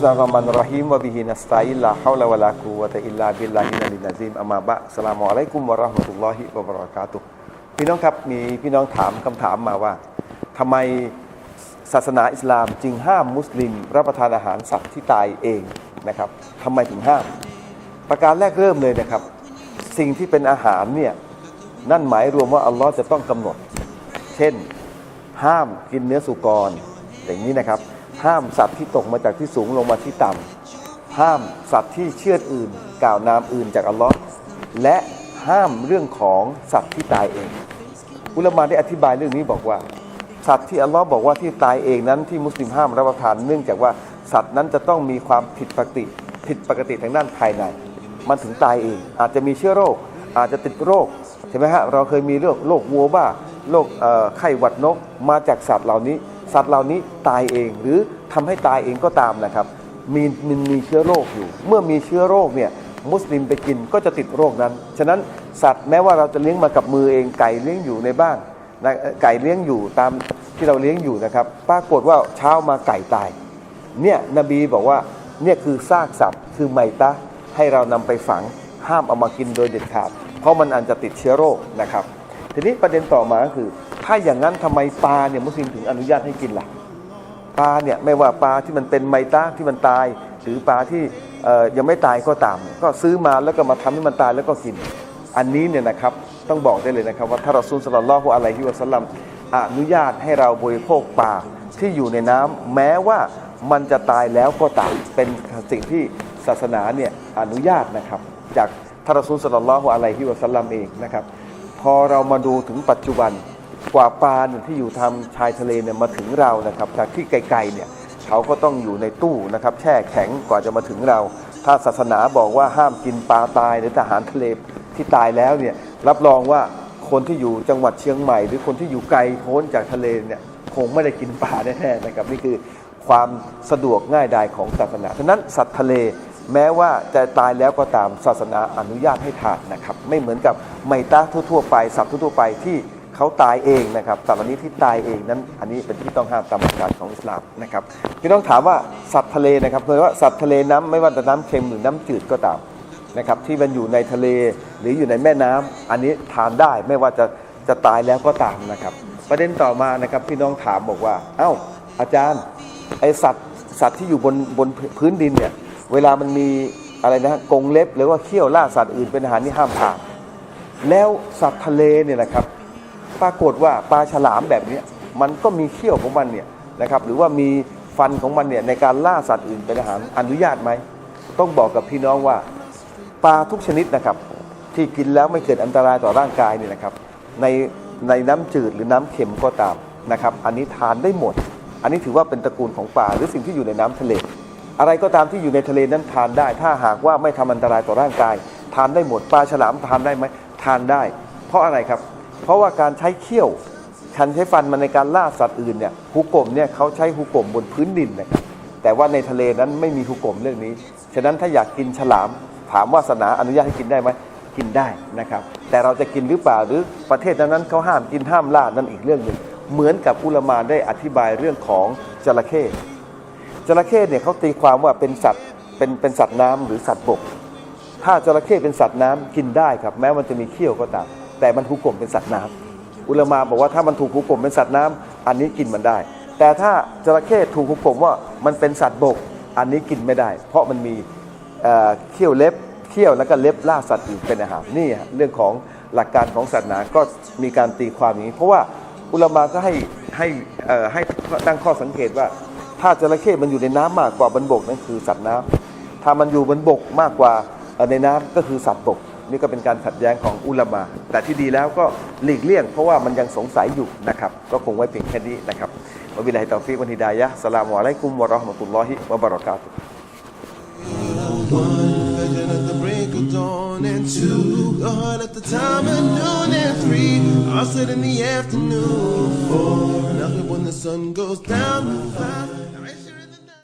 สลามมันรอฮีมวะบิฮินัสตัอิลลาฮาวลาวะลากูวะตะอิลลาบิลลาฮินัลินนะซีมอามาบะสลามุอะลัยกุมวะเราะห์มะตุลลอฮิวะบะเราะกาตุฮ์พี่น้องครับมีพี่น้องถามคำถามมาว่าทำไมศาสนาอิสลามจึงห้ามมุสลิม รับประทานอาหารสัตว์ที่ตายเองนะครับทำไมถึงห้าม ประการแรกเริ่มเลยนะครับ สิ่งที่เป็นอาหารเนี่ยนั่นหมายรวมว่าอัลลอฮ์จะต้องกำหนด เช่น ห้ามกินเนื้อสุกรอย่างนี้นะครับ ห้ามสัตว์ที่ตกมาจากที่สูงลงมาที่ต่ำห้ามสัตว์ที่เชื่อดอื่น กล่าวนามอื่นจากอัลลอฮ์และห้ามเรื่องของสัตว์ที่ตายเอง อุลามาได้อธิบายเรื่องนี้บอกว่า สัตว์ที่อัลลอฮ์บอกว่าที่ตายเองนั้นที่มุสลิมห้ามรับประทานเนื่องจากว่าสัตว์นั้นจะต้องมีความผิดปกติ ผิดปกติทางด้านภายใน มันถึงตายเอง อาจจะมีเชื้อโรค อาจจะติดโรคใช่ไหมฮะเราเคยมีเรื่องโรควัวบ้าโรคไข้หวัดนกมาจากสัตว์เหล่านี้ สัตว์เหล่านี้ตายเองหรือทำให้ตายเองก็ตามนะครับ มีมันมีเชื้อโรคอยู่ เมื่อมีเชื้อโรคเนี่ยมุสลิมไปกินก็จะติดโรคนั้น ฉะนั้นสัตว์แม้ว่าเราจะเลี้ยงมากับมือเองไก่เลี้ยงอยู่ในบ้านนะไก่เลี้ยงอยู่ตามที่เราเลี้ยงอยู่นะครับ ปรากฏว่าเช้ามาไก่ตาย เนี่ยนบีบอกว่าเนี่ยคือซากสัตว์คือไมตะให้เรานำไปฝังห้ามเอามากินโดยเด็ดขาด เพราะมันอาจจะติดเชื้อโรคนะครับ ทีนี้ประเด็นต่อมาก็คือ ถ้าอย่างนั้นทำไมปลาเนี่ยมุสลิมถึงอนุญาตให้กินล่ะปลาเนี่ยไม่ว่าปลาที่มันเป็นไมตาที่มันตาย หรือปลาที่ยังไม่ตายก็ตาม ก็ซื้อมาแล้วก็มาทำให้มันตายแล้วก็กิน อันนี้เนี่ยนะครับต้องบอกได้เลยนะครับว่าถ้าเราซุลสลลัลลอฮุอะลัยฮิวะสัลลัมอนุญาตให้เราบริโภคปลาที่อยู่ในน้ำแม้ว่ามันจะตายแล้วก็ตามเป็นสิ่งที่ศาสนาเนี่ยอนุญาตนะครับ จากทารอซูลสลลัลลอฮุอะลัยฮิวะสัลลัมเองนะครับ พอเรามาดูถึงปัจจุบันกว่าปลาที่อยู่ทางชายทะเลเนี่ยมาถึงเรานะครับจากที่ไกลๆเนี่ยเขาก็ต้องอยู่ในตู้นะครับแช่แข็งกว่าจะมาถึงเรา ถ้าศาสนาบอกว่าห้ามกินปลาตายหรือทหารทะเลที่ตายแล้วเนี่ยรับรองว่าคนที่อยู่จังหวัดเชียงใหม่ หรือคนที่อยู่ไกลโพ้นจากทะเลเนี่ยคงไม่ได้กินปลาแน่ๆนะครับนี่คือความสะดวกง่ายดายของศาสนาฉะนั้นสัตว์ทะเล แม้ว่าจะตายแล้วก็ตามศาสนาอนุญาตให้ทานนะครับ ไม่เหมือนกับไมตาทั่วๆไปสัตว์ทั่วๆไปที่เขาตายเองนะครับสัตว์เหล่านี้ที่ตายเองนั้น อันนี้เป็นที่ต้องห้ามตามหลักการของอิสลามนะครับพี่ต้องถามว่าสัตว์ทะเลนะครับเพราะว่าสัตว์ทะเลน้ำไม่ว่าจะน้ำเค็มหรือน้ำจืดก็ตามนะครับที่มันอยู่ในทะเลหรืออยู่ในแม่น้ำอันนี้ทานได้ไม่ว่าจะจะตายแล้วก็ตามนะครับ ประเด็นต่อมานะครับพี่น้องถามบอกว่า เอ้าอาจารย์ไอสัตว์สัตว์ที่อยู่บนบนพื้นดินเนี่ย เวลามันมีอะไรนะกงเล็บ หรือว่าเขี้ยวล่าสัตว์อื่นเป็นอาหารที่ห้ามทานแล้วสัตว์ทะเลเนี่ยนะครับ ปรากฏว่าปลาฉลามแบบนี้มันก็มีเขี้ยวของมันเนี่ยนะครับหรือว่ามีฟันของมันเนี่ยในการล่าสัตว์อื่นเป็นอาหารอนุญาตไหมต้องบอกกับพี่น้องว่าปลาทุกชนิดนะครับ ที่กินแล้วไม่เกิดอันตรายต่อร่างกายเนี่ยนะครับ ในในน้ำจืดหรือน้ำเค็มก็ตามนะครับ อันนี้ทานได้หมด อันนี้ถือว่าเป็นตระกูลของปลาหรือสิ่งที่อยู่ในน้ำทะเล อะไรก็ตามที่อยู่ในทะเลนั้นทานได้ ถ้าหากว่าไม่ทำอันตรายต่อร่างกาย ทานได้หมดปลาฉลามทานได้ไหมทานได้ เพราะอะไรครับ เพราะว่าการใช้เขี้ยวการใช้ฟันมันในการล่าสัตว์อื่นเนี่ยฮุกกลมเนี่ยเขาใช้ฮุกกลมบนพื้นดินนะครับแต่ว่าในทะเลนั้นไม่มีฮุกกลมเรื่องนี้ ฉะนั้นถ้าอยากกินฉลาม ถามว่าศาสนาอนุญาตให้กินได้ไหมกินได้นะครับ แต่เราจะกินหรือเปล่าหรือประเทศนั้นเขาห้ามกินห้ามล่านั่นอีกเรื่องหนึ่งเหมือนกับอุลมาได้อธิบายเรื่องของจระเข้ จระเข้เนี่ยเขาตีความว่าเป็นสัตว์เป็นเป็นสัตว์น้ำหรือสัตว์บก ถ้าจระเข้เป็นสัตว์น้ำกินได้ครับ แม้มันจะมีเขี้ยวก็ตาม แต่มันถูกกลมเป็นสัตว์น้ำอุลมาบอกว่าถ้ามันถูกถูกกลมเป็นสัตว์น้ำอันนี้กินมันได้ แต่ถ้าจระเข้ถูกถูกกลมว่ามันเป็นสัตว์บก อันนี้กินไม่ได้ เพราะมันมีเเขี้ยวเล็บเขี้ยวแล้วก็เล็บล่าสัตว์อื่นเป็นอาหารนี่เรื่องของหลักการของศาสนาก็มีการตีความอย่างนี้ เพราะว่าอุลมาก็ให้ให้ให้ตั้งข้อสังเกตว่า ถ้าจระเข้มันอยู่ในน้ำมากกว่าบนบกนั่นคือสัตว์น้ำถ้ามันอยู่บนบกมากกว่าในน้ำก็คือสัตว์บก นี่ก็เป็นการขัดแย้งของอุลามา แต่ที่ดีแล้วก็หลีกเลี่ยง เพราะว่ามันยังสงสัยอยู่นะครับ ก็คงไว้เพียงแค่นี้นะครับวบิลลาฮิตอฟิกวันฮิดายะสลามุอะลัยกุมวะราะห์มะตุลลอฮิวะบะเราะกาตุฮ์ One, at the break of dawn, and two, heart at the time of noon, and three, I said in the afternoon, four, nothing when the sun goes down, five.